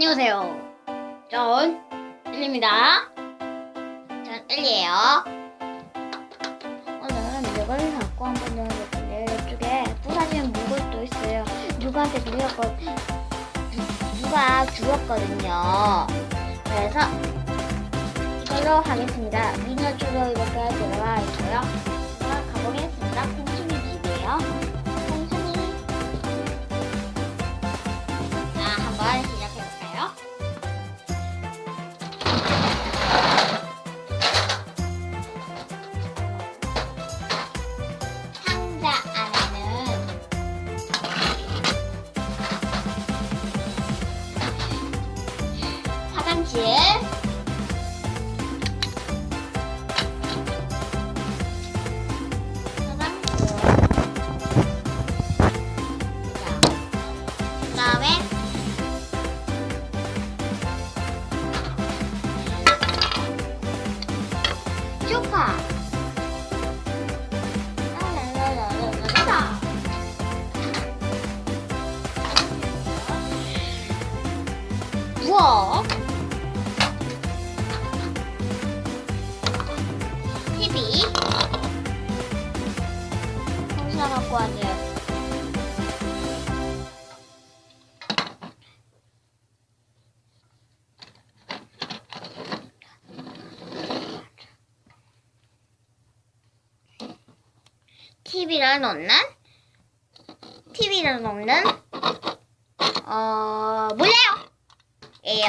안녕하세요. 전 엘리입니다. 전 엘리예요. 오늘은 이걸 갖고 한번 넣어볼 건데요. 이쪽에 부사진 물건도 있어요. 누구한테 들렸거 누가 주었거든요. 그래서 이걸로 하겠습니다. 미니어처로 이렇게 들어가 쇼파. 라라라라라라라. 부엌. TV. 홍사 갖고 왔네요. TV를 놓는 TV를 놓는 어 몰라요. 예요.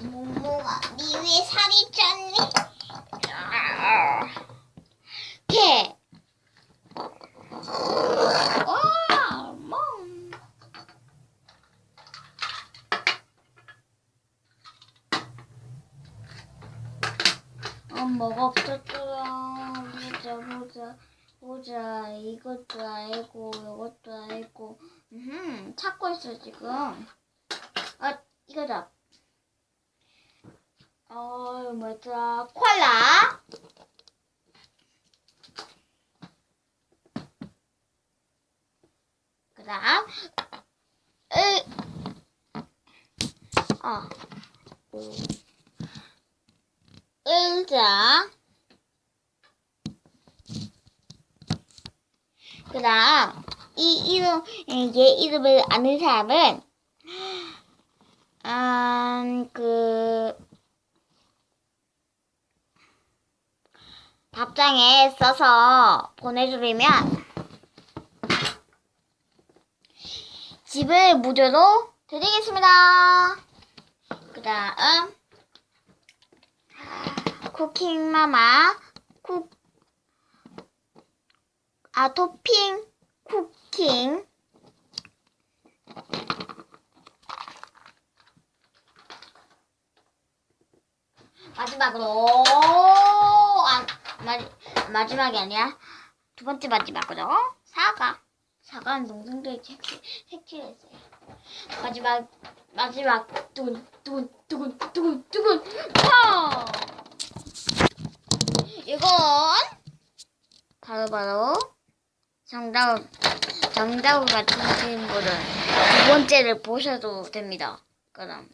모모가 니 왜 살이 쪘니? 엄마가 없었더라. 보자, 보자, 보자. 이것도 알고, 이것도 알고. 음, 찾고 있어, 지금. 아, 이거다. 어, 뭐였더라. 콜라. 그 다음, 으, 아, 오. 의자. 그 다음, 이 이름, 얘 이름을 아는 사람은, 음, 그, 답장에 써서 보내주려면, 집을 무료로 드리겠습니다. 그 다음, 쿠킹마마 쿡, 아, 토핑 쿠킹. 마지막으로, 아, 마, 마지막이 아니야. 두 번째 마지막으로, 사과. 사과는 동생들이 색칠, 색칠했어요. 마지막, 마지막, 두근, 두근, 두근, 두근, 두근, 펑! 이건 바로바로 정답 정답을 맞추신 분은 두 번째를 보셔도 됩니다. 그럼